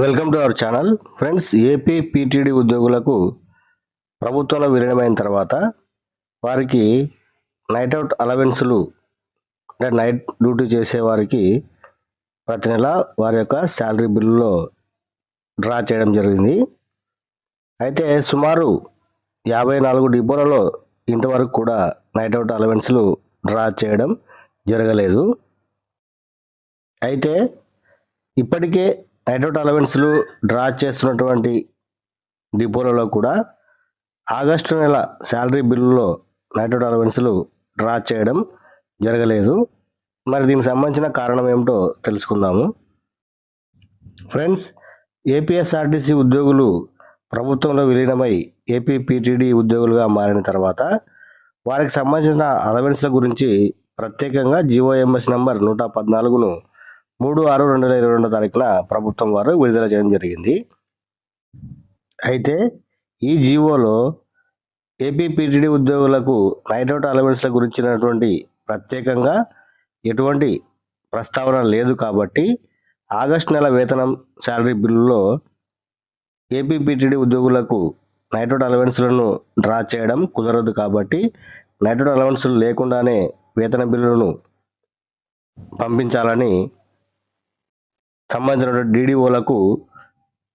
Welcome to our channel. Friends AP PTD ఉద్యోగులకు ప్రభుత్వంలో విలీనమైన తర్వాత వారికి నైట్ అవుట్ అలవెన్సులు అంటే నైట్ డ్యూటీ చేసే వారికి ప్రతి నెల వారి యొక్క శాలరీ బిల్లులో డ్రా చేయడం జరిగింది. అయితే సుమారు యాభై నాలుగు డిపోలలో ఇంతవరకు కూడా నైట్ అవుట్ అలవెన్సులు డ్రా చేయడం జరగలేదు. అయితే ఇప్పటికే నైట్ అలవెన్స్లు డ్రా చేస్తున్నటువంటి డిపోలలో కూడా ఆగస్టు నెల శాలరీ బిల్లులో నైట్ అలవెన్స్లు డ్రా చేయడం జరగలేదు. మరి దీనికి సంబంధించిన కారణం ఏమిటో తెలుసుకుందాము. ఫ్రెండ్స్ ఏపీఎస్ఆర్టీసీ ఉద్యోగులు ప్రభుత్వంలో విలీనమై ఏపీ పీటీడీ ఉద్యోగులుగా మారిన తర్వాత వారికి సంబంధించిన అలవెన్స్ల గురించి ప్రత్యేకంగా జిఓఎంఎస్ నెంబర్ నూట పద్నాలుగును మూడు ఆరు రెండు వేల ఇరవై రెండో తారీఖున ప్రభుత్వం వారు విడుదల చేయడం జరిగింది. అయితే ఈ జీవోలో ఏపీపీటీడీ ఉద్యోగులకు నైట్ అవుట్ అలవెన్స్ల గురించినటువంటి ప్రత్యేకంగా ఎటువంటి ప్రస్తావన లేదు కాబట్టి ఆగస్టు నెల వేతనం శాలరీ బిల్లులో ఏపీపీటీడీ ఉద్యోగులకు నైట్ అవుట్ అలవెన్స్లను డ్రా చేయడం కుదరదు కాబట్టి నైట్ అవుట్ అలవెన్స్లు లేకుండానే వేతన బిల్లులను పంపించాలని సంబంధించిన డీడీఓలకు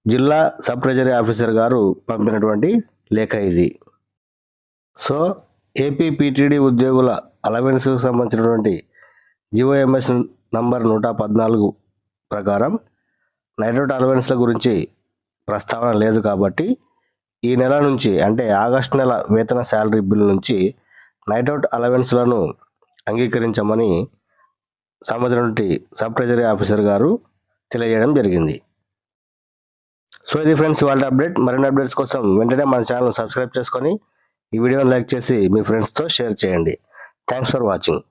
జిల్లా సబ్ ట్రెజరీ ఆఫీసర్ గారు పంపినటువంటి లేఖ ఇది. సో ఏపీ పీటీడీ ఉద్యోగుల అలవెన్స్కు సంబంధించినటువంటి జిఓఎంఎస్ నంబర్ నూట పద్నాలుగు ప్రకారం నైట్ అలవెన్స్ల గురించి ప్రస్తావన లేదు కాబట్టి ఈ నెల నుంచి అంటే ఆగస్టు నెల వేతన శాలరీ బిల్ నుంచి నైట్ అలవెన్స్లను అంగీకరించమని సంబంధించినటువంటి సబ్ ట్రెజరీ ఆఫీసర్ గారు తెలియజేయడం జరిగింది. సో ఇది ఫ్రెండ్స్ వాళ్ళ అప్డేట్ మరిన్ని అప్డేట్స్ కోసం వెంటనే మన ఛానల్ సబ్స్క్రైబ్ చేసుకొని ఈ వీడియోని లైక్ చేసి మీ ఫ్రెండ్స్తో షేర్ చేయండి. Thanks for watching